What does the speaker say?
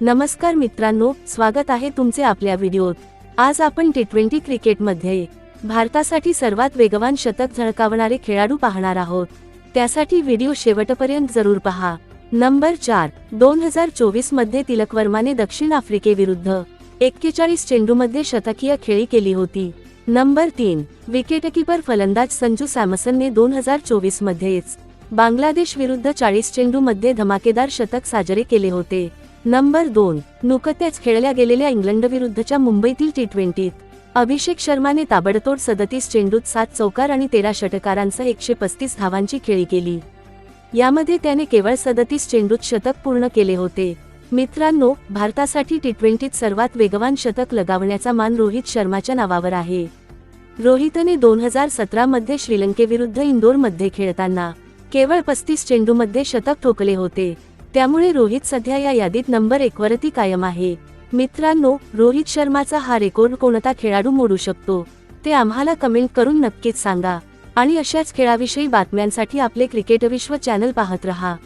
नमस्कार मित्रांनो स्वागत आहे तुमचे आपल्या व्हिडिओत. आज आपण टी ट्वेंटी क्रिकेटमध्ये भारतासाठी सर्वात वेगवान शतक झळकावणारे खेळाडू पाहणार आहोत. त्यासाठी व्हिडिओ शेवटपर्यंत जरूर पहा. नंबर चार दोन हजार चोवीसमध्ये तिलक वर्माने दक्षिण आफ्रिकेविरुद्ध एक्केचाळीस चेंडूमध्ये शतकीय खेळी केली होती. नंबर तीन विकेटकीपर फलंदाज संजू सॅमसनने दोन हजार चोवीस मध्येच बांगलादेश विरुद्ध चाळीस चेंडूमध्ये धमाकेदार शतक साजरे केले होते. नंबर दोन नुकत्याच खेळल्या गेलेल्या इंग्लंडविरुद्धच्या मुंबईतील टी ट्वेंटीत. अभिषेक शर्माने ताबडतोब सदतीस चेंडूत सात चौकार आणि तेरा षटकारांसह एकशे पस्तीस धावांची खेळी केली. यामध्ये त्याने केवळ सदतीस चेंडूत शतक पूर्ण केले होते. मित्रांनो भारतासाठी टी ट्वेंटीत सर्वात वेगवान शतक लगावण्याचा मान रोहित शर्माच्या नावावर आहे. रोहितने दोन हजार सतरामध्ये श्रीलंकेविरुद्ध इंदोरमध्ये खेळताना केवळ पस्तीस चेंडूमध्ये शतक ठोकले होते. त्यामुळे रोहित सध्या या यादीत नंबर एकवरती कायम आहे. मित्रांनो रोहित शर्माचा हा रेकॉर्ड कोणता खेळाडू मोडू शकतो? ते आम्हाला कमेंट करून नक्कीच सांगा. आणि अशाच खेळाविषयी बातम्यांसाठी आपले क्रिकेट विश्व चॅनल पाहत रहा.